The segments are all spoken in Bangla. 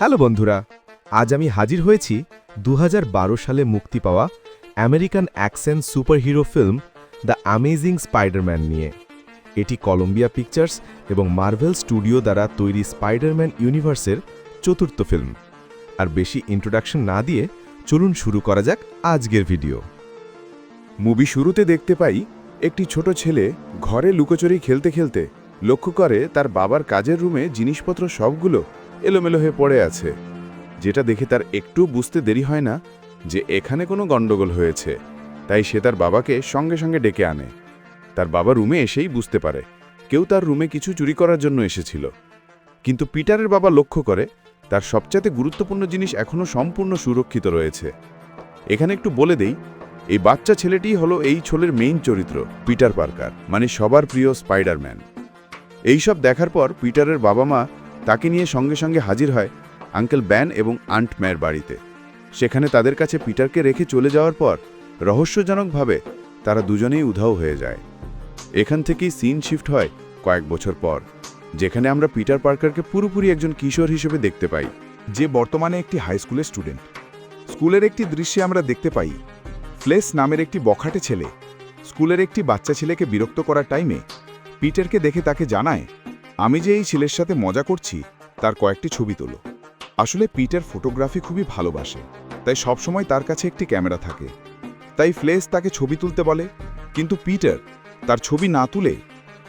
হ্যালো বন্ধুরা, আজ আমি হাজির হয়েছি দু হাজার বারো সালে মুক্তি পাওয়া American action superhero film the amazing Spiderman নিয়ে। এটি কলম্বিয়া পিকচার্স এবং মার্ভেল স্টুডিও দ্বারা তৈরি স্পাইডারম্যান ইউনিভার্সের চতুর্থ ফিল্ম। আর বেশি ইন্ট্রোডাকশন না দিয়ে চলুন শুরু করা যাক আজকের ভিডিও মুভি শুরুতে দেখতে পাই একটি ছোট ছেলে ঘরে লুকোচুরি খেলতে খেলতে লক্ষ্য করে তার বাবার কাজের রুমে জিনিসপত্র সবগুলো এলোমেলো হয়ে পড়ে আছে। যেটা দেখে তার একটু বুঝতে দেরি হয় না যে এখানে কোনো গণ্ডগোল হয়েছে। তাই সে তার বাবাকে সঙ্গে সঙ্গে ডেকে আনে। তার বাবা রুমে এসেই বুঝতে পারে। কেউ তার রুমে কিছু চুরি করার জন্য এসেছিল। কিন্তু পিটারের বাবা লক্ষ্য করে, তার সবচেয়ে গুরুত্বপূর্ণ জিনিস এখনও সম্পূর্ণ সুরক্ষিত রয়েছে। এখানে একটু বলে দেই, এই বাচ্চা ছেলেটি হলো এই ছোলের মেইন চরিত্র, পিটার পার্কার মানে সবার প্রিয় স্পাইডারম্যান এইসব দেখার পর পিটারের বাবা মা তাকে নিয়ে সঙ্গে সঙ্গে হাজির হয় আঙ্কেল ব্যান এবং আন্ট ম্যার বাড়িতে। সেখানে তাদের কাছে পিটারকে রেখে চলে যাওয়ার পর রহস্যজনকভাবে তারা দুজনেই উধাও হয়ে যায়। এখান থেকেই সিন শিফট হয় কয়েক বছর পর, যেখানে আমরা পিটার পার্কারকে পুরোপুরি একজন কিশোর হিসেবে দেখতে পাই, যে বর্তমানে একটি হাই স্কুলের স্টুডেন্ট। স্কুলের একটি দৃশ্যে আমরা দেখতে পাই, ফ্লেস নামের একটি বখাটে ছেলে। স্কুলের একটি বাচ্চা ছেলেকে বিরক্ত করার টাইমে পিটারকে দেখে তাকে জানায় আমি যে এই ছেলের সাথে মজা করছি, তার কয়েকটি ছবি তোলো। আসলে পিটার ফটোগ্রাফি খুবই ভালোবাসে, তাই সবসময় তার কাছে একটি ক্যামেরা থাকে। তাই ফ্লেস তাকে ছবি তুলতে বলে, কিন্তু পিটার তার ছবি না তুলে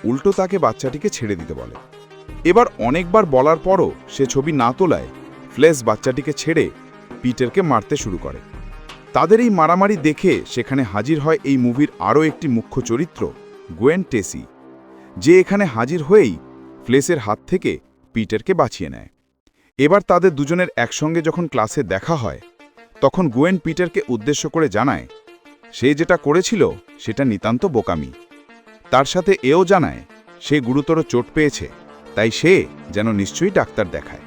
উল্টো তাকে বাচ্চাটিকে ছেড়ে দিতে বলে। এবার অনেকবার বলার পরও সে ছবি না তোলায় ফ্লেস বাচ্চাটিকে ছেড়ে পিটারকে মারতে শুরু করে। তাদের এই মারামারি দেখে সেখানে হাজির হয় এই মুভির আরও একটি মুখ্য চরিত্র, গোয়েন টেসি। যে এখানে হাজির হয়েই ফ্লেসের হাত থেকে পিটারকে বাঁচিয়ে নেয়। এবার তাদের দুজনের একসঙ্গে যখন ক্লাসে দেখা হয়, তখন গোয়েন পিটারকে উদ্দেশ্য করে জানায়, সে যেটা করেছিল, সেটা নিতান্ত বোকামি। তার সাথে এও জানায়, সে গুরুতর চোট পেয়েছে, তাই সে যেন নিশ্চয়ই ডাক্তার দেখায়।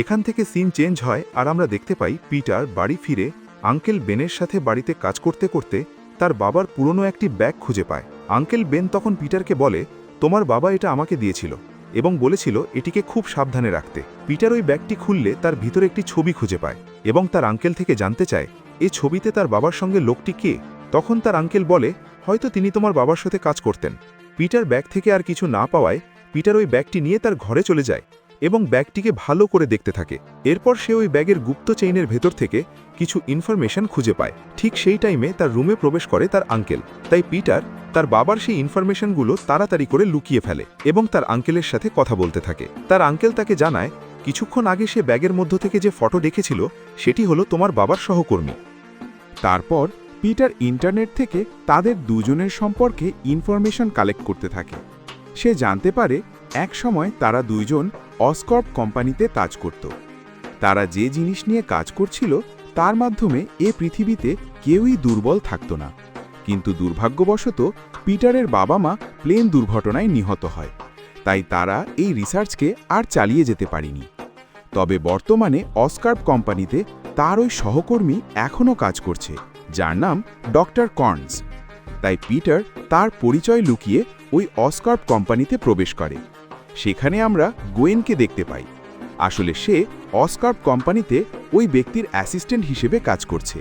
এখান থেকে সিন চেঞ্জ হয় আর আমরা দেখতে পাই পিটার বাড়ি ফিরে আঙ্কেল বেনের সাথে বাড়িতে কাজ করতে করতে তার বাবার পুরনো একটি ব্যাগ খুঁজে পায়। আঙ্কেল বেন তখন পিটারকে বলে তোমার বাবা এটা আমাকে দিয়েছিল এবং বলেছিল এটিকে খুব সাবধানে রাখতে। পিটার ওই ব্যাগটি খুললে তার ভিতরে একটি ছবি খুঁজে পায় এবং তার আঙ্কেল থেকে জানতে চায়, এ ছবিতে তার বাবার সঙ্গে লোকটি কে? তখন তার আঙ্কেল বলে, হয়তো তিনি তোমার বাবার সাথে কাজ করতেন। পিটার ব্যাগ থেকে আর কিছু না পাওয়ায় পিটার ওই ব্যাগটি নিয়ে তার ঘরে চলে যায় এবং ব্যাগটিকে ভালো করে দেখতে থাকে। এরপর সে ওই ব্যাগের গুপ্ত চেইনের ভেতর থেকে কিছু ইনফরমেশন খুঁজে পায়। ঠিক সেই টাইমে তার রুমে প্রবেশ করে তার আঙ্কেল তাই পিটার তার বাবার সেই ইনফরমেশনগুলো তাড়াতাড়ি করে লুকিয়ে ফেলে এবং তার আঙ্কেলের সাথে কথা বলতে থাকে। তার আঙ্কেল তাকে জানায়, কিছুক্ষণ আগে সে ব্যাগের মধ্য থেকে যে ফটো দেখেছিল, সেটি হলো তোমার বাবার সহকর্মী। তারপর পিটার ইন্টারনেট থেকে তাদের দুজনের সম্পর্কে ইনফরমেশন কালেক্ট করতে থাকে। সে জানতে পারে, এক সময় তারা দুইজন অসকর্প কোম্পানিতে কাজ করত। তারা যে জিনিস নিয়ে কাজ করছিল তার মাধ্যমে এ পৃথিবীতে কেউই দুর্বল থাকত না। কিন্তু দুর্ভাগ্যবশত পিটারের বাবা মা প্লেন দুর্ঘটনায় নিহত হয়। তাই তারা এই রিসার্চকে আর চালিয়ে যেতে পারেনি। তবে বর্তমানে অস্কার্প কোম্পানিতে তার ওই সহকর্মী এখনও কাজ করছে, যার নাম ডক্টর কর্নস। তাই পিটার তার পরিচয় লুকিয়ে ওই অস্কার্প কোম্পানিতে প্রবেশ করে। সেখানে আমরা গোয়েনকে দেখতে পাই। আসলে সে অস্কার্প কোম্পানিতে ওই ব্যক্তির অ্যাসিস্ট্যান্ট হিসেবে কাজ করছে।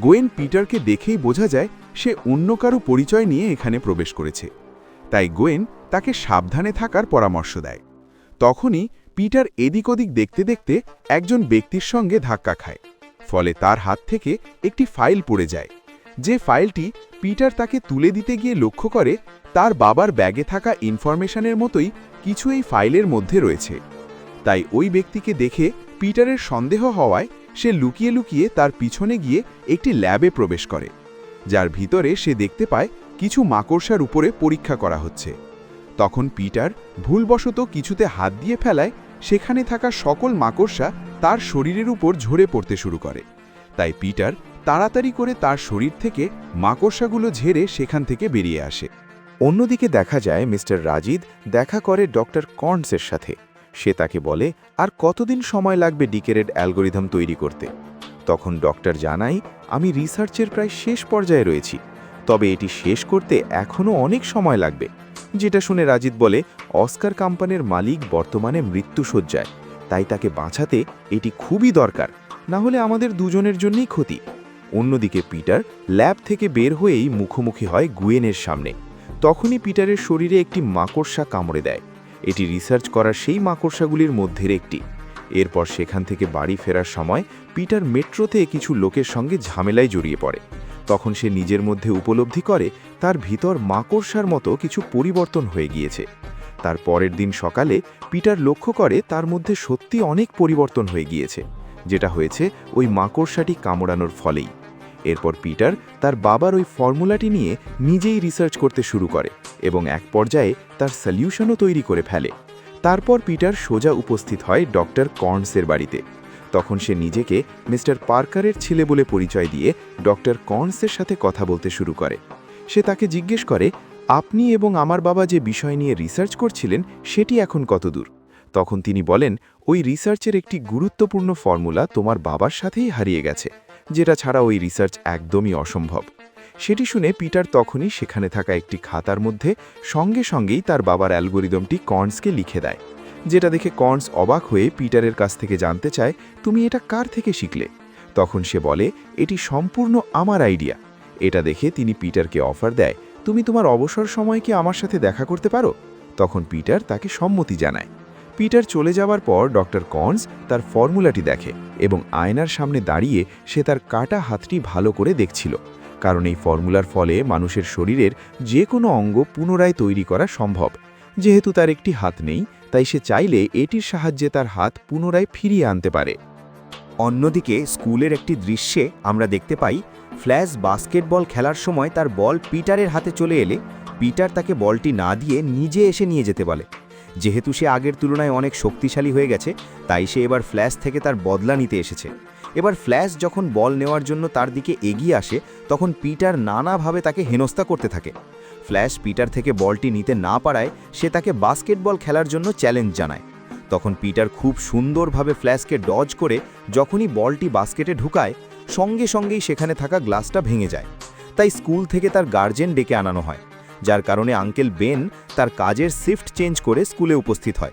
গোয়েন পিটারকে দেখেই বোঝা যায় সে অন্য কারও পরিচয় নিয়ে এখানে প্রবেশ করেছে। তাই গোয়েন তাকে সাবধানে থাকার পরামর্শ দেয়। তখনই পিটার এদিক ওদিক দেখতে দেখতে একজন ব্যক্তির সঙ্গে ধাক্কা খায়। ফলে তার হাত থেকে একটি ফাইল পড়ে যায়। যে ফাইলটি পিটার তাকে তুলে দিতে গিয়ে লক্ষ্য করে, তার বাবার ব্যাগে থাকা ইনফরমেশনের মতোই কিছু এই ফাইলের মধ্যে রয়েছে। তাই ওই ব্যক্তিকে দেখে পিটারের সন্দেহ হওয়ায় সে লুকিয়ে লুকিয়ে তার পিছনে গিয়ে একটি ল্যাবে প্রবেশ করে, যার ভিতরে সে দেখতে পায় কিছু মাকড়সার উপরে পরীক্ষা করা হচ্ছে। তখন পিটার ভুলবশত কিছুতে হাত দিয়ে ফেলায়, সেখানে থাকা সকল মাকড়সা তার শরীরের উপর ঝরে পড়তে শুরু করে। তাই পিটার তাড়াতাড়ি করে তার শরীর থেকে মাকড়সাগুলো ঝেড়ে সেখান থেকে বেরিয়ে আসে। অন্যদিকে দেখা যায় মিস্টার রাজিদ দেখা করে ডক্টর কর্নসের সাথে। সে তাকে বলে, আর কতদিন সময় লাগবে ডিকেরেড অ্যালগোরিদম তৈরি করতে? তখন ডক্টর জানাই আমি রিসার্চের প্রায় শেষ পর্যায়ে রয়েছি। তবে এটি শেষ করতে এখনও অনেক সময় লাগবে। যেটা শুনে রাজিত বলে, অস্কার কোম্পানির মালিক বর্তমানে মৃত্যুসজ্জায় তাই তাকে বাঁচাতে এটি খুবই দরকার। না হলে আমাদের দুজনের জন্যই ক্ষতি। অন্যদিকে পিটার ল্যাব থেকে বের হয়েই মুখোমুখি হয় গুয়েনের সামনে। তখনই পিটারের শরীরে একটি মাকড়সা কামড়ে দেয়। এটি রিসার্চ করার সেই মাকড়সাগুলির মধ্যের একটি। এরপর সেখান থেকে বাড়ি ফেরার সময় পিটার মেট্রোতে কিছু লোকের সঙ্গে ঝামেলায় জড়িয়ে পড়ে। তখন সে নিজের মধ্যে উপলব্ধি করে, তার ভিতর মাকড়সার মতো কিছু পরিবর্তন হয়ে গিয়েছে। তার পরের দিন সকালে পিটার লক্ষ্য করে তার মধ্যে সত্যি অনেক পরিবর্তন হয়ে গিয়েছে, যেটা হয়েছে ওই মাকড়সাটি কামড়ানোর ফলেই। এরপর পিটার তার বাবার ওই ফর্মুলাটি নিয়ে নিজেই রিসার্চ করতে শুরু করে এবং এক পর্যায়ে তার সলিউশনও তৈরি করে ফেলে। তারপর পিটার সোজা উপস্থিত হয় ডক্টর কর্নসের বাড়িতে। তখন সে নিজেকে মিস্টার পার্কারের ছেলে বলে পরিচয় দিয়ে ডক্টর কর্নসের সাথে কথা বলতে শুরু করে। সে তাকে জিজ্ঞেস করে, আপনি এবং আমার বাবা যে বিষয় নিয়ে রিসার্চ করছিলেন সেটি এখন কতদূর? তখন তিনি বলেন, ওই রিসার্চের একটি গুরুত্বপূর্ণ ফর্মুলা তোমার বাবার সাথেই হারিয়ে গেছে। যেটা ছাড়া ওই রিসার্চ একদমই অসম্ভব। সেটি শুনে পিটার তখনই সেখানে থাকা একটি খাতার মধ্যে সঙ্গে সঙ্গেই তার বাবার অ্যালগোরিদমটি কর্নসকে লিখে দেয়, যেটা দেখে কর্নস অবাক হয়ে পিটারের কাছ থেকে জানতে চায়, তুমি এটা কার থেকে শিখলে? তখন সে বলে, এটি সম্পূর্ণ আমার আইডিয়া এটা দেখে তিনি পিটারকে অফার দেয়, তুমি তোমার অবসর সময় কি আমার সাথে দেখা করতে পারো? তখন পিটার তাকে সম্মতি জানায়। পিটার চলে যাওয়ার পর ডক্টর কর্নস তার ফর্মুলাটি দেখে এবং আয়নার সামনে দাঁড়িয়ে সে তার কাটা হাতটি ভালো করে দেখছিল, কারণ এই ফর্মুলার ফলে মানুষের শরীরের যে কোনো অঙ্গ পুনরায় তৈরি করা সম্ভব। যেহেতু তার একটি হাত নেই, তাই সে চাইলে এটির সাহায্যে তার হাত পুনরায় ফিরিয়ে আনতে পারে। অন্যদিকে স্কুলের একটি দৃশ্যে আমরা দেখতে পাই, ফ্ল্যাশ বাস্কেটবল খেলার সময় তার বল পিটারের হাতে চলে এলে পিটার তাকে বলটি না দিয়ে নিজে এসে নিয়ে যেতে বলে। যেহেতু সে আগের তুলনায় অনেক শক্তিশালী হয়ে গেছে, তাই সে এবার ফ্ল্যাশ থেকে তার বদলা নিতে এসেছে। এবার ফ্ল্যাশ যখন বল নেওয়ার জন্য তার দিকে এগিয়ে আসে, তখন পিটার নানাভাবে তাকে হেনস্থা করতে থাকে। ফ্ল্যাশ পিটার থেকে বলটি নিতে না পারায় সে তাকে বাস্কেটবল খেলার জন্য চ্যালেঞ্জ জানায়। তখন পিটার খুব সুন্দরভাবে ফ্ল্যাশকে ডজ করে যখনই বলটি বাস্কেটে ঢুকায়, সঙ্গে সঙ্গেই সেখানে থাকা গ্লাসটা ভেঙে যায়। তাই স্কুল থেকে তার গার্জেন ডেকে আনানো হয়। যার কারণে আঙ্কেল বেন তার কাজের শিফট চেঞ্জ করে স্কুলে উপস্থিত হয়।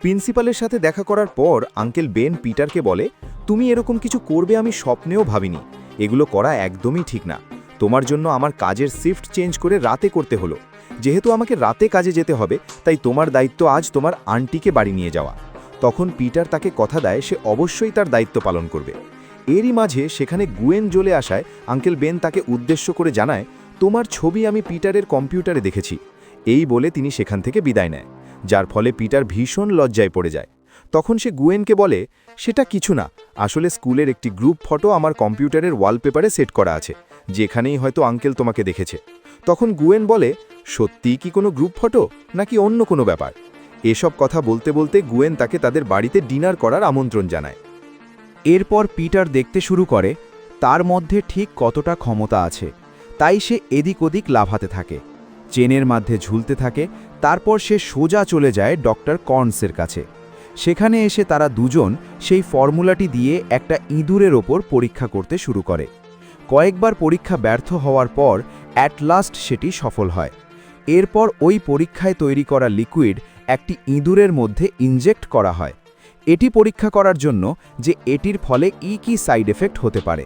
প্রিন্সিপালের সাথে দেখা করার পর আঙ্কেল বেন পিটারকে বলে, তুমি এরকম কিছু করবে আমি স্বপ্নেও ভাবিনি। এগুলো করা একদমই ঠিক না। তোমার জন্য আমার কাজের শিফট চেঞ্জ করে রাতে করতে হলো। যেহেতু আমাকে রাতে কাজে যেতে হবে, তাই তোমার দায়িত্ব আজ তোমার আন্টিকে বাড়ি নিয়ে যাওয়া। তখন পিটার তাকে কথা দেয়, সে অবশ্যই তার দায়িত্ব পালন করবে। এরই মাঝে সেখানে গুয়েন জ্বলে আসায় আঙ্কেল বেন তাকে উদ্দেশ্য করে জানায় তোমার ছবি আমি পিটারের কম্পিউটারে দেখেছি। এই বলে তিনি সেখান থেকে বিদায় নেয়, যার ফলে পিটার ভীষণ লজ্জায় পড়ে যায়। তখন সে গুয়েনকে বলে, সেটা কিছু না, আসলে স্কুলের একটি গ্রুপ ফটো আমার কম্পিউটারের ওয়ালপেপারে সেট করা আছে, যেখানেই হয়তো আঙ্কেল তোমাকে দেখেছে। তখন গুয়েন বলে সত্যিই কি কোনো গ্রুপ ফটো, নাকি অন্য কোনো ব্যাপার? এসব কথা বলতে বলতে গুয়েন তাকে তাদের বাড়িতে ডিনার করার আমন্ত্রণ জানায়। এরপর পিটার দেখতে শুরু করে, তার মধ্যে ঠিক কতটা ক্ষমতা আছে। তাই সে এদিক ওদিক লাফাতে থাকে। চেনের মধ্যে ঝুলতে থাকে। তারপর সে সোজা চলে যায় ডক্টর কর্নসের কাছে। সেখানে এসে তারা দুজন সেই ফর্মুলাটি দিয়ে একটা ইঁদুরের ওপর পরীক্ষা করতে শুরু করে। কয়েকবার পরীক্ষা ব্যর্থ হওয়ার পর অ্যাট লাস্ট সেটি সফল হয়। এরপর ওই পরীক্ষায় তৈরি করা লিকুইড একটি ইঁদুরের মধ্যে ইনজেক্ট করা হয়। এটি পরীক্ষা করার জন্য যে এটির ফলে ই কি সাইড এফেক্ট হতে পারে।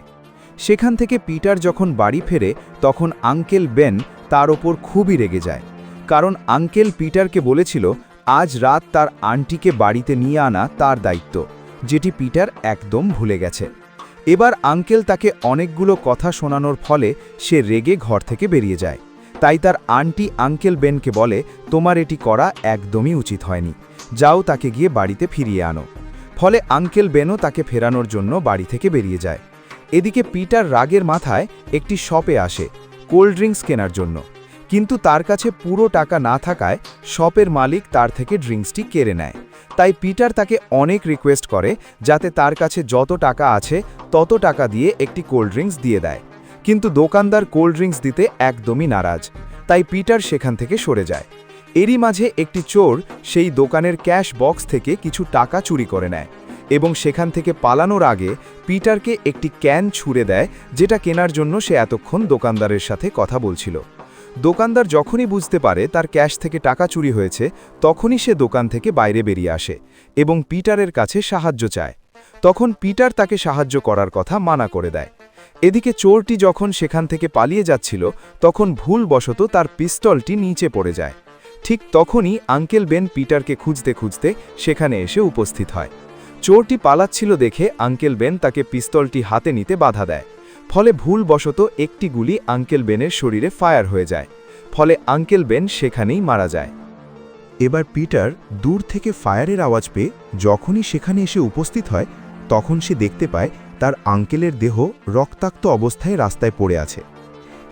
সেখান থেকে পিটার যখন বাড়ি ফেরে, তখন আঙ্কেল বেন তার ওপর খুবই রেগে যায়। কারণ আঙ্কেল পিটারকে বলেছিল, আজ রাত তার আন্টিকে বাড়িতে নিয়ে আনা তার দায়িত্ব, যেটি পিটার একদম ভুলে গেছে। এবার আঙ্কেল তাকে অনেকগুলো কথা শোনানোর ফলে সে রেগে ঘর থেকে বেরিয়ে যায়। তাই তার আন্টি আঙ্কেল বেনকে বলে, তোমার এটি করা একদমই উচিত হয়নি। যাও তাকে গিয়ে বাড়িতে ফিরিয়ে আনো। ফলে আঙ্কেল বেনও তাকে ফেরানোর জন্য বাড়ি থেকে বেরিয়ে যায়। এদিকে পিটার রাগের মাথায় একটি শপে আসে কোল্ড ড্রিঙ্কস কেনার জন্য। কিন্তু তার কাছে পুরো টাকা না থাকায় শপের মালিক তার থেকে ড্রিঙ্কসটি কেড়ে নেয়। তাই পিটার তাকে অনেক রিকোয়েস্ট করে যাতে তার কাছে যত টাকা আছে তত টাকা দিয়ে একটি কোল্ড ড্রিঙ্কস দিয়ে দেয়। কিন্তু দোকানদার কোল্ড ড্রিঙ্কস দিতে একদমই নারাজ। তাই পিটার সেখান থেকে সরে যায়। এরই মাঝে একটি চোর সেই দোকানের ক্যাশ বক্স থেকে কিছু টাকা চুরি করে নেয়। এবং সেখান থেকে পালানোর আগে পিটারকে একটি ক্যান ছুঁড়ে দেয়, যেটা কেনার জন্য সে এতক্ষণ দোকানদারের সাথে কথা বলছিল। দোকানদার যখনই বুঝতে পারে তার ক্যাশ থেকে টাকা চুরি হয়েছে, তখনই সে দোকান থেকে বাইরে বেরিয়ে আসে এবং পিটারের কাছে সাহায্য চায়। তখন পিটার তাকে সাহায্য করার কথা মানা করে দেয়। এদিকে চোরটি যখন সেখান থেকে পালিয়ে যাচ্ছিল, তখন ভুলবশত তার পিস্তলটি নিচে পড়ে যায়। ঠিক তখনই আঙ্কেল বেন পিটারকে খুঁজতে খুঁজতে সেখানে এসে উপস্থিত হয়। চোরটি পালাচ্ছিল দেখে আঙ্কেল বেন তাকে পিস্তলটি হাতে নিতে বাধা দেয়। ফলে ভুলবশত একটি গুলি আঙ্কেল বেনের শরীরে ফায়ার হয়ে যায়। ফলে আঙ্কেল বেন সেখানেই মারা যায়। এবার পিটার দূর থেকে ফায়ারের আওয়াজ পেয়ে যখনই সেখানে এসে উপস্থিত হয়, তখন সে দেখতে পায় তার আঙ্কেলের দেহ রক্তাক্ত অবস্থায় রাস্তায় পড়ে আছে,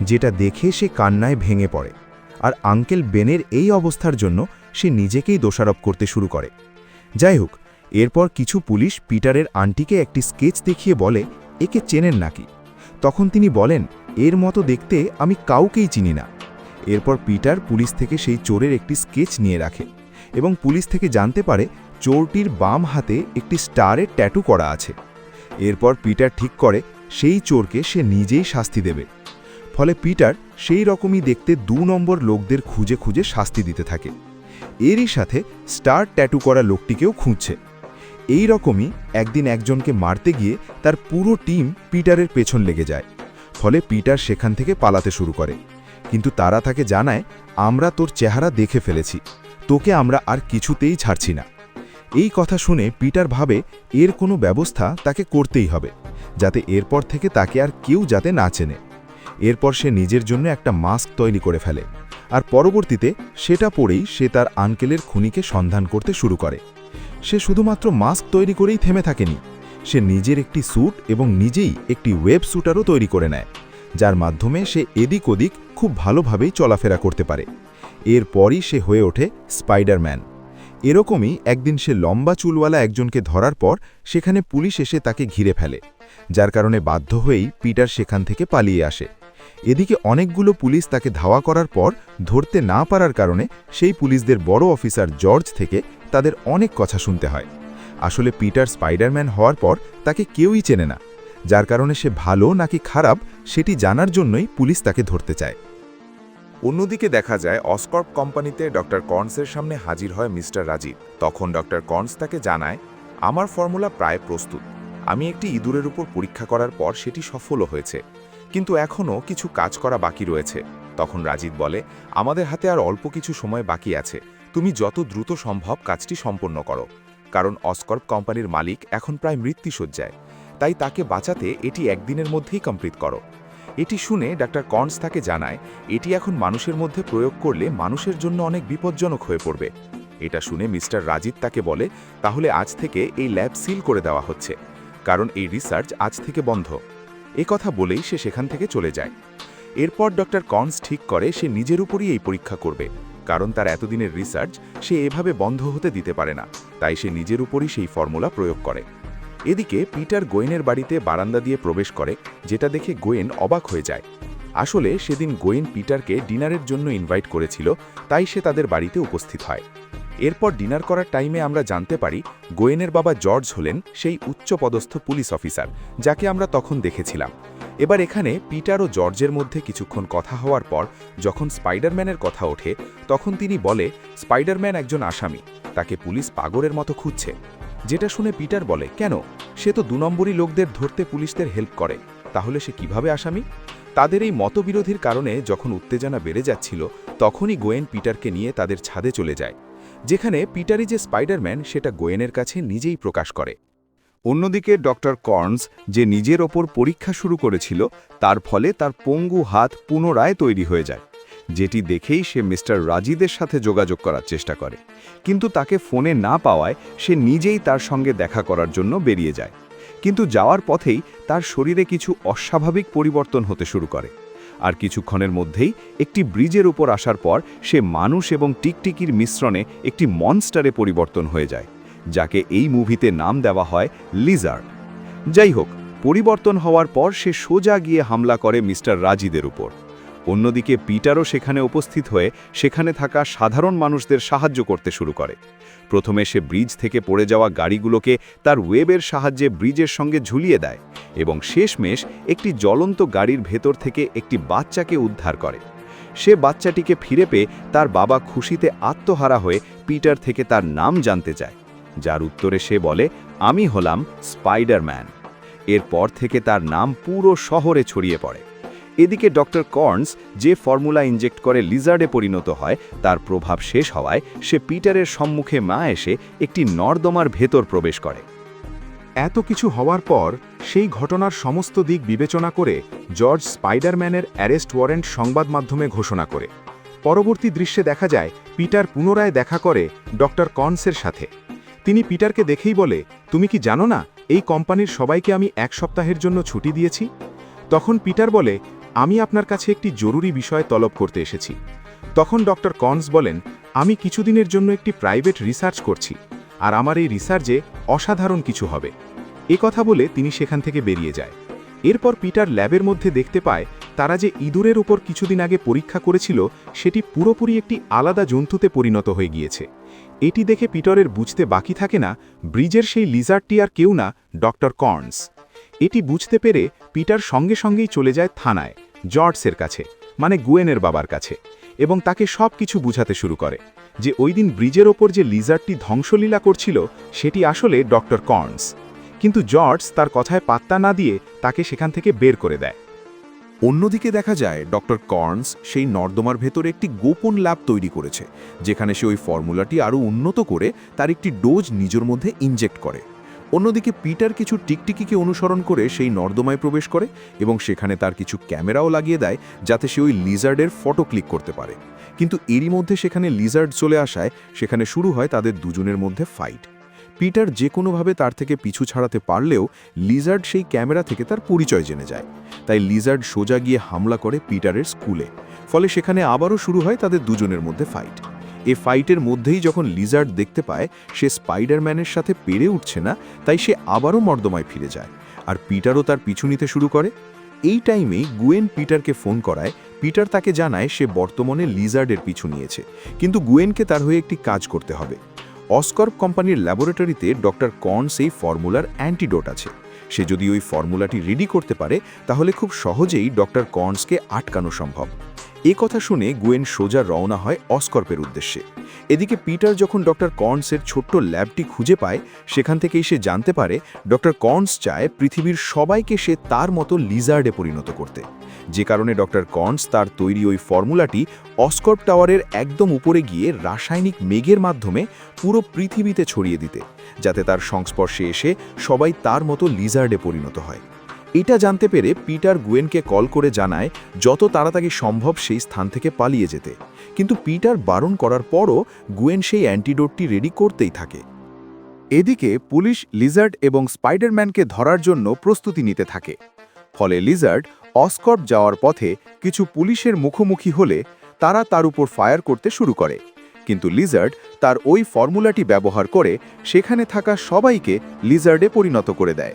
যেটা দেখে সে কান্নায় ভেঙে পড়ে। আর আঙ্কেল বেনের এই অবস্থার জন্য সে নিজেকেই দোষারোপ করতে শুরু করে। যাই হোক এরপর কিছু পুলিশ পিটারের আন্টিকে একটি স্কেচ দেখিয়ে বলে, একে চেনেন নাকি? তখন তিনি বলেন, এর মতো দেখতে আমি কাউকেই চিনি না। এরপর পিটার পুলিশ থেকে সেই চোরের একটি স্কেচ নিয়ে রাখে এবং পুলিশ থেকে জানতে পারে চোরটির বাম হাতে একটি স্টারের ট্যাটু করা আছে। এরপর পিটার ঠিক করে, সেই চোরকে সে নিজেই শাস্তি দেবে। ফলে পিটার সেই রকমই দেখতে দু নম্বর লোকদের খুঁজে খুঁজে শাস্তি দিতে থাকে। এরই সাথে স্টার ট্যাটু করা লোকটিকেও খুঁজছে। এই রকমই একদিন একজনকে মারতে গিয়ে তার পুরো টিম পিটারের পেছন লেগে যায়। ফলে পিটার সেখান থেকে পালাতে শুরু করে। কিন্তু তারা তাকে জানায়, আমরা তোর চেহারা দেখে ফেলেছি। তোকে আমরা আর কিছুতেই ছাড়ছি না। এই কথা শুনে পিটার ভাবে এর কোনো ব্যবস্থা তাকে করতেই হবে, যাতে এরপর থেকে তাকে আর কেউ যাতে না চেনে। এরপর সে নিজের জন্য একটা মাস্ক তৈরি করে ফেলে। আর পরবর্তীতে সেটা পরেই সে তার আঙ্কেলের খুনিকে সন্ধান করতে শুরু করে। সে শুধুমাত্র মাস্ক তৈরি করেই থেমে থাকেনি। সে নিজের একটি স্যুট এবং নিজেই একটি ওয়েব স্যুটারও তৈরি করে নেয়, যার মাধ্যমে সে এদিক ওদিক খুব ভালোভাবেই চলাফেরা করতে পারে। এরপরই সে হয়ে ওঠে স্পাইডারম্যান। এরকমই একদিন সে লম্বা চুলওয়ালা একজনকে ধরার পর সেখানে পুলিশ এসে তাকে ঘিরে ফেলে, যার কারণে বাধ্য হয়েই পিটার সেখান থেকে পালিয়ে আসে। এদিকে অনেকগুলো পুলিশ তাকে ধাওয়া করার পর ধরতে না পারার কারণে সেই পুলিশদের বড় অফিসার জর্জ থেকে তাদের অনেক কথা শুনতে হয়। আসলে পিটার স্পাইডারম্যান হওয়ার পর তাকে কেউই চেনে না। যার কারণে সে ভালো নাকি খারাপ সেটি জানার জন্যই পুলিশ তাকে ধরতে চায়। অন্যদিকে দেখা যায় অসকর্প কোম্পানিতে ডক্টর কর্নসের সামনে হাজির হয় মিস্টার রাজীব। তখন ডক্টর কর্নস তাকে জানায়, আমার ফর্মুলা প্রায় প্রস্তুত। আমি একটি ইঁদুরের উপর পরীক্ষা করার পর সেটি সফলও হয়েছে। কিন্তু এখনও কিছু কাজ করা বাকি রয়েছে। তখন রাজীব বলে, আমাদের হাতে আর অল্প কিছু সময় বাকি আছে। তুমি যত দ্রুত সম্ভব কাজটি সম্পন্ন করো, কারণ অসকর্প কোম্পানির মালিক এখন প্রায় মৃত্যুসজ্জায় তাই তাকে বাঁচাতে এটি একদিনের মধ্যেই কমপ্লিট করো। এটি শুনে ডাক্তার কর্নস তাকে জানায়, এটি এখন মানুষের মধ্যে প্রয়োগ করলে মানুষের জন্য অনেক বিপজ্জনক হয়ে পড়বে। এটা শুনে মিস্টার রাজিত তাকে বলে, তাহলে আজ থেকে এই ল্যাব সিল করে দেওয়া হচ্ছে, কারণ এই রিসার্চ আজ থেকে বন্ধ। এ কথা বলেই সে সেখান থেকে চলে যায়। এরপর ডক্টর কর্নস ঠিক করে সে নিজের উপরই এই পরীক্ষা করবে। কারণ তার এতদিনের রিসার্চ সে এভাবে বন্ধ হতে দিতে পারে না, তাই সে নিজের উপরই সেই ফর্মুলা প্রয়োগ করে। এদিকে পিটার গোয়েনের বাড়িতে বারান্দা দিয়ে প্রবেশ করে, যেটা দেখে গোয়েন অবাক হয়ে যায়। আসলে সেদিন গোয়েন পিটারকে ডিনারের জন্য ইনভাইট করেছিল, তাই সে তাদের বাড়িতে উপস্থিত হয়। এরপর ডিনার করার টাইমে আমরা জানতে পারি গোয়েনের বাবা জর্জ হলেন সেই উচ্চপদস্থ পুলিশ অফিসার, যাকে আমরা তখন দেখেছিলাম। এবার এখানে পিটার ও জর্জের মধ্যে কিছুক্ষণ কথা হওয়ার পর যখন স্পাইডারম্যানের কথা ওঠে, তখন তিনি বলে, স্পাইডারম্যান একজন আসামি, তাকে পুলিশ পাগরের মতো খুঁজছে। যেটা শুনে পিটার বলে, কেন? সে তো দু নম্বরই লোকদের ধরতে পুলিশদের হেল্প করে, তাহলে সে কীভাবে আসামি? তাদের এই মতবিরোধীর কারণে যখন উত্তেজনা বেড়ে যাচ্ছিল, তখনই গোয়েন পিটারকে নিয়ে তাদের ছাদে চলে যায়। যেখানে পিটারি যে স্পাইডারম্যান, সেটা গোয়েনের কাছে নিজেই প্রকাশ করে। অন্যদিকে ডক্টর কর্নস যে নিজের ওপর পরীক্ষা শুরু করেছিল, তার ফলে তার পঙ্গু হাত পুনরায় তৈরি হয়ে যায়। যেটি দেখেই সে মিস্টার রাজিদের সাথে যোগাযোগ করার চেষ্টা করে। কিন্তু তাকে ফোনে না পাওয়ায় সে নিজেই তার সঙ্গে দেখা করার জন্য বেরিয়ে যায়। কিন্তু যাওয়ার পথেই তার শরীরে কিছু অস্বাভাবিক পরিবর্তন হতে শুরু করে। আর কিছুক্ষণের মধ্যেই একটি ব্রিজের উপর আসার পর সে মানুষ এবং টিকটিকির মিশ্রণে একটি মনস্টারে পরিবর্তন হয়ে যায়, যাকে এই মুভিতে নাম দেওয়া হয় লিজার্ড। যাই হোক, পরিবর্তন হওয়ার পর সে সোজা গিয়ে হামলা করে মিস্টার রাজিদের উপর। অন্যদিকে পিটারও সেখানে উপস্থিত হয়ে সেখানে থাকা সাধারণ মানুষদের সাহায্য করতে শুরু করে। প্রথমে সে ব্রিজ থেকে পড়ে যাওয়া গাড়িগুলোকে তার ওয়েবের সাহায্যে ব্রিজের সঙ্গে ঝুলিয়ে দেয় এবং শেষমেশ একটি জ্বলন্ত গাড়ির ভেতর থেকে একটি বাচ্চাকে উদ্ধার করে। সে বাচ্চাটিকে ফিরে পেয়ে তার বাবা খুশিতে আত্মহারা হয়ে পিটার থেকে তার নাম জানতে চায়, যার উত্তরে সে বলে, আমি হলাম স্পাইডারম্যান। এরপর থেকে তার নাম পুরো শহরে ছড়িয়ে পড়ে। এদিকে ডক্টর কর্নস যে ফর্মুলা ইনজেক্ট করে লিজার্ডে পরিণত হয়, তার প্রভাব শেষ হওয়ায় সে পিটারের সম্মুখে মা এসে একটি নর্দমার ভেতর প্রবেশ করে। এত কিছু হওয়ার পর সেই ঘটনার সমস্ত দিক বিবেচনা করে জর্জ স্পাইডারম্যানের অ্যারেস্ট ওয়ারেন্ট সংবাদ মাধ্যমে ঘোষণা করে। পরবর্তী দৃশ্যে দেখা যায়, পিটার পুনরায় দেখা করে ডক্টর কর্নসের সাথে। তিনি পিটারকে দেখেই বলে, তুমি কি জানো না, এই কোম্পানির সবাইকে আমি এক সপ্তাহের জন্য ছুটি দিয়েছি? তখন পিটার বলে আমি আপনার কাছে একটি জরুরি বিষয় তলব করতে এসেছি। তখন ডক্টর কর্নস বলেন, আমি কিছুদিনের জন্য একটি প্রাইভেট রিসার্চ করছি, আর আমার এই রিসার্চে অসাধারণ কিছু হবে। এ কথা বলে তিনি সেখান থেকে বেরিয়ে যায়। এরপর পিটার ল্যাবের মধ্যে দেখতে পায়, তারা যে ইঁদুরের উপর কিছুদিন আগে পরীক্ষা করেছিল, সেটি পুরোপুরি একটি আলাদা জন্তুতে পরিণত হয়ে গিয়েছে। এটি দেখে পিটারের বুঝতে বাকি থাকে না, ব্রিজের সেই লিজার্ডটি আর কেউ না, ডক্টর কর্নস। এটি বুঝতে পেরে পিটার সঙ্গে সঙ্গেই চলে যায় থানায় জর্জসের কাছে মানে গুয়েনের বাবার কাছে, এবং তাকে সব কিছু বুঝাতে শুরু করে, যে ওই দিন ব্রিজের ওপর যে লিজার্ডটি ধ্বংসলীলা করছিল, সেটি আসলে ডক্টর কর্নস। কিন্তু জর্জ তার কথায় পাত্তা না দিয়ে তাকে সেখান থেকে বের করে দেয়। অন্যদিকে দেখা যায়, ডক্টর কর্নস সেই নর্দমার ভেতরে একটি গোপন ল্যাব তৈরি করেছে, যেখানে সে ওই ফর্মুলাটি আরও উন্নত করে তার একটি ডোজ নিজের মধ্যে ইনজেক্ট করে। অন্যদিকে পিটার কিছু টিকটিকিকে অনুসরণ করে সেই নর্দমায় প্রবেশ করে এবং সেখানে তার কিছু ক্যামেরাও লাগিয়ে দেয় যাতে সে ওই লিজার্ডের ফটো ক্লিক করতে পারে। কিন্তু এরই মধ্যে সেখানে লিজার্ড চলে আসায় সেখানে শুরু হয় তাদের দুজনের মধ্যে ফাইট পিটার যে কোনোভাবে তার থেকে পিছু ছাড়াতে পারলেও লিজার্ড সেই ক্যামেরা থেকে তার পরিচয় জেনে যায়। তাই লিজার্ড সোজা গিয়ে হামলা করে পিটারের স্কুলে। ফলে সেখানে আবারও শুরু হয় তাদের দুজনের মধ্যে ফাইট এ ফাইটের মধ্যেই যখন লিজার্ড দেখতে পায়, সে স্পাইডারম্যানের সাথে পেরে উঠছে না, তাই সে আবারও মর্দমায় ফিরে যায়। আর পিটারও তার পিছু নিতে শুরু করে। এই টাইমেই গুয়েন পিটারকে ফোন করায়। পিটার তাকে জানায় সে বর্তমানে লিজার্ডের পিছু নিয়েছে। কিন্তু গুয়েনকে তার হয়ে একটি কাজ করতে হবে। অস্কর্প কোম্পানির ল্যাবরেটরিতে ডক্টর কর্নস এই ফর্মুলার অ্যান্টিডোট আছে। সে যদি ওই ফর্মুলাটি রেডি করতে পারে, তাহলে খুব সহজেই ডক্টর কর্নসকে আটকানো সম্ভব। এ কথা শুনে গুয়েন সোজা রওনা হয় অস্কর্পের উদ্দেশ্যে। এদিকে পিটার যখন ডক্টর কর্নসের ছোট্ট ল্যাবটি খুঁজে পায়, সেখান থেকেই সে জানতে পারে ডক্টর কর্নস চায় পৃথিবীর সবাইকে সে তার মতো লিজার্ডে পরিণত করতে। যে কারণে ডক্টর কর্নস তার তৈরি ওই ফর্মুলাটি অস্কর্প টাওয়ারের একদম উপরে গিয়ে রাসায়নিক মেঘের মাধ্যমে পুরো পৃথিবীতে ছড়িয়ে দিতে, যাতে তার সংস্পর্শে এসে সবাই তার মতো লিজার্ডে পরিণত হয়। এটা জানতে পেরে পিটার গুয়েনকে কল করে জানায় যত তাড়াতাড়ি সম্ভব সেই স্থান থেকে পালিয়ে যেতে। কিন্তু পিটার বারণ করার পরও গুয়েন সেই অ্যান্টিডোটটি রেডি করতেই থাকে। এদিকে পুলিশ লিজার্ড এবং স্পাইডারম্যানকে ধরার জন্য প্রস্তুতি নিতে থাকে। ফলে লিজার্ড অস্কর্প যাওয়ার পথে কিছু পুলিশের মুখোমুখি হলে তারা তার উপর ফায়ার করতে শুরু করে। কিন্তু লিজার্ড তার ওই ফর্মুলাটি ব্যবহার করে সেখানে থাকা সবাইকে লিজার্ডে পরিণত করে দেয়।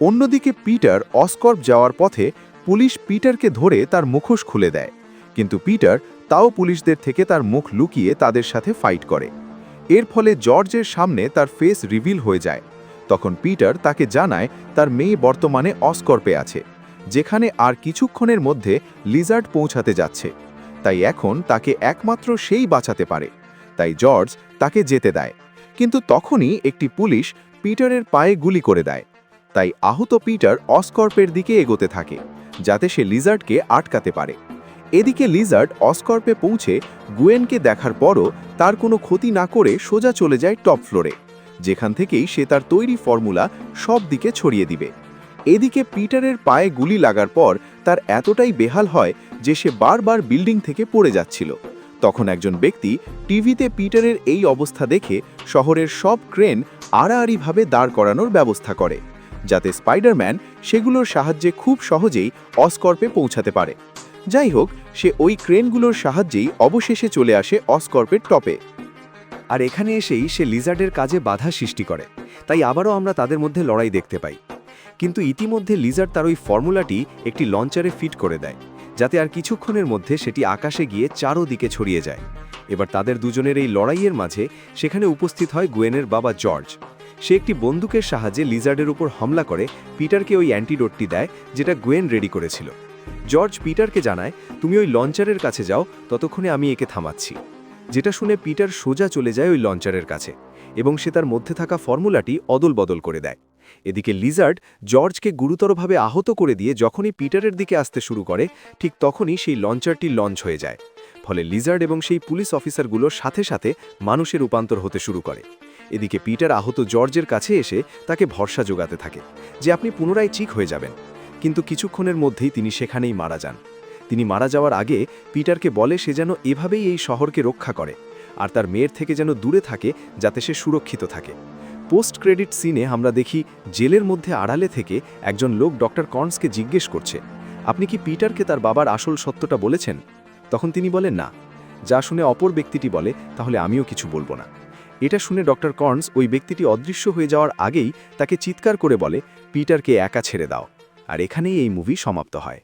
অন্যদিকে পিটার অস্কর্প যাওয়ার পথে পুলিশ পিটারকে ধরে তার মুখোশ খুলে দেয়। কিন্তু পিটার তাও পুলিশদের থেকে তার মুখ লুকিয়ে তাদের সাথে ফাইট করে। এর ফলে জর্জের সামনে তার ফেস রিভিল হয়ে যায়। তখন পিটার তাকে জানায় তার মেয়ে বর্তমানে অস্কর্পে আছে, যেখানে আর কিছুক্ষণের মধ্যে লিজার্ড পৌঁছাতে যাচ্ছে। তাই এখন তাকে একমাত্র সেই বাঁচাতে পারে। তাই জর্জ তাকে যেতে দেয়। কিন্তু তখনই একটি পুলিশ পিটারের পায়ে গুলি করে দেয়। তাই আহত পিটার অস্কর্পের দিকে এগোতে থাকে, যাতে সে লিজার্ডকে আটকাতে পারে। এদিকে লিজার্ড অস্কর্পে পৌঁছে গুয়েনকে দেখার পরও তার কোনো ক্ষতি না করে সোজা চলে যায় টপ ফ্লোরে, যেখান থেকেই সে তার তৈরি ফর্মুলা সব দিকে ছড়িয়ে দিবে। এদিকে পিটারের পায়ে গুলি লাগার পর তার এতটাই বেহাল হয় যে সে বারবার বিল্ডিং থেকে পড়ে যাচ্ছিল। তখন একজন ব্যক্তি টিভিতে পিটারের এই অবস্থা দেখে শহরের সব ক্রেন আড়াআড়িভাবে দাঁড় করানোর ব্যবস্থা করে। যাতে স্পাইডারম্যান সেগুলোর সাহায্যে খুব সহজেই অস্কর্পে পৌঁছাতে পারে। যাই হোক সে ওই ক্রেনগুলোর সাহায্যেই অবশেষে চলে আসে অস্কর্পের টপে। আর এখানে এসেই সে লিজার্ডের কাজে বাধা সৃষ্টি করে। তাই আবারও আমরা তাদের মধ্যে লড়াই দেখতে পাই। কিন্তু ইতিমধ্যে লিজার্ড তার ওই ফর্মুলাটি একটি লঞ্চারে ফিট করে দেয়, যাতে আর কিছুক্ষণের মধ্যে সেটি আকাশে গিয়ে চারোদিকে ছড়িয়ে যায়। এবার তাদের দুজনের এই লড়াইয়ের মাঝে সেখানে উপস্থিত হয় গুয়েনের বাবা জর্জ। সে একটি বন্দুকের সাহায্যে লিজার্ডের উপর হামলা করে পিটারকে ওই অ্যান্টিডোটটি দেয়, যেটা গুয়েন রেডি করেছিল। জর্জ পিটারকে জানায়, তুমি ওই লঞ্চারের কাছে যাও, ততক্ষণে আমি একে থামাচ্ছি। যেটা শুনে পিটার সোজা চলে যায় ওই লঞ্চারের কাছে এবং সে তার মধ্যে থাকা ফর্মুলাটি অদল বদল করে দেয়। এদিকে লিজার্ড জর্জকে গুরুতরভাবে আহত করে দিয়ে যখনই পিটারের দিকে আসতে শুরু করে, ঠিক তখনই সেই লঞ্চারটি লঞ্চ হয়ে যায়। ফলে লিজার্ড এবং সেই পুলিশ অফিসারগুলোর সাথে সাথে মানুষের রূপান্তর হতে শুরু করে। এদিকে পিটার আহত জর্জের কাছে এসে তাকে ভরসা যোগাতে থাকে যে আপনি পুনরায় ঠিক হয়ে যাবেন। কিন্তু কিছুক্ষণের মধ্যেই তিনি সেখানেই মারা যান। তিনি মারা যাওয়ার আগে পিটারকে বলে সে যেন এভাবেই এই শহরকে রক্ষা করে আর তার মেয়ের থেকে যেন দূরে থাকে যাতে সে সুরক্ষিত থাকে। পোস্ট ক্রেডিট সিনে আমরা দেখি জেলের মধ্যে আড়ালে থেকে একজন লোক ডক্টর কর্নসকে জিজ্ঞেস করছে, আপনি কি পিটারকে তার বাবার আসল সত্যটা বলেছেন? তখন তিনি বলেন, না। যা শুনে অপর ব্যক্তিটি বলে, তাহলে আমিও কিছু বলব না। এটা শুনে ডক্টর কর্নস ওই ব্যক্তিটি অদৃশ্য হয়ে যাওয়ার আগেই তাকে চিৎকার করে বলে, পিটারকে একা ছেড়ে দাও। আর এখানেই এই মুভি সমাপ্ত হয়।